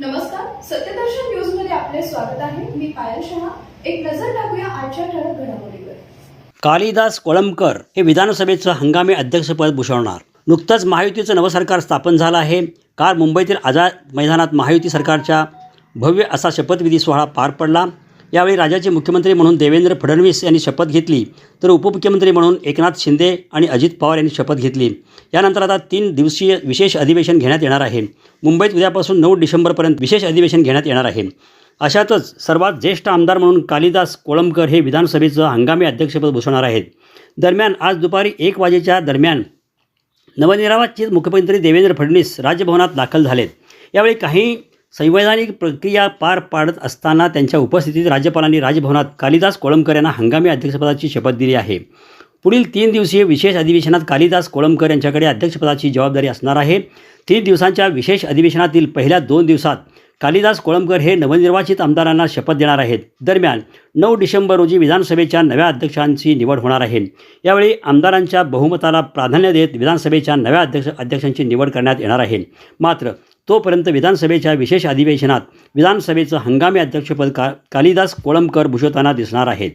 नमस्कार सत्यदर्शन न्यूजमध्ये आपले स्वागत आहे. मी पायल शहा. एक नजर टाकूया आजच्या ठळक घडामोडीवर. कालिदास कोळंबकर हे विधानसभेचं हंगामी अध्यक्षपद भूषवणार. नुकतंच महायुतीचं नवं सरकार स्थापन झालं आहे. काल मुंबईतील आझाद मैदानात महायुती सरकारच्या भव्य असा शपथविधी सोहळा पार पडला. यावेळी राज्याचे मुख्यमंत्री म्हणून देवेंद्र फडणवीस यांनी शपथ घेतली तर उपमुख्यमंत्री म्हणून एकनाथ शिंदे आणि अजित पवार यांनी शपथ घेतली. यानंतर आता तीन दिवसीय विशेष अधिवेशन घेण्यात येणार आहे. मुंबईत उद्यापासून नऊ डिसेंबरपर्यंत विशेष अधिवेशन घेण्यात येणार आहे. अशातच सर्वात ज्येष्ठ आमदार म्हणून कालिदास कोळंबकर हे विधानसभेचं हंगामी अध्यक्षपद भूषवणार आहेत. दरम्यान आज दुपारी एक वाजेच्या दरम्यान नवनिर्वाचित मुख्यमंत्री देवेंद्र फडणवीस राजभवनात दाखल झालेत. यावेळी काही संवैधानिक प्रक्रिया पार पाडत असताना त्यांच्या उपस्थितीत राज्यपालांनी राजभवनात कालिदास कोळंबकर यांना हंगामी अध्यक्षपदाची शपथ दिली आहे. पुढील तीन दिवसीय विशेष अधिवेशनात कालिदास कोळंबकर यांच्याकडे अध्यक्षपदाची जबाबदारी असणार आहे. तीन दिवसांच्या विशेष अधिवेशनातील पहिल्या दोन दिवसात कालिदास कोळंबकर हे नवनिर्वाचित आमदारांना शपथ देणार आहेत. दरम्यान नऊ डिसेंबर रोजी विधानसभेच्या नव्या अध्यक्षांची निवड होणार आहे. यावेळी आमदारांच्या बहुमताला प्राधान्य देत विधानसभेच्या नव्या अध्यक्ष अध्यक्षांची निवड करण्यात येणार आहे. मात्र तोपर्यंत विधानसभेच्या विशेष अधिवेशनात विधानसभेचं हंगामी अध्यक्षपद का कालिदास कोळंबकर भूषवताना दिसणार आहेत.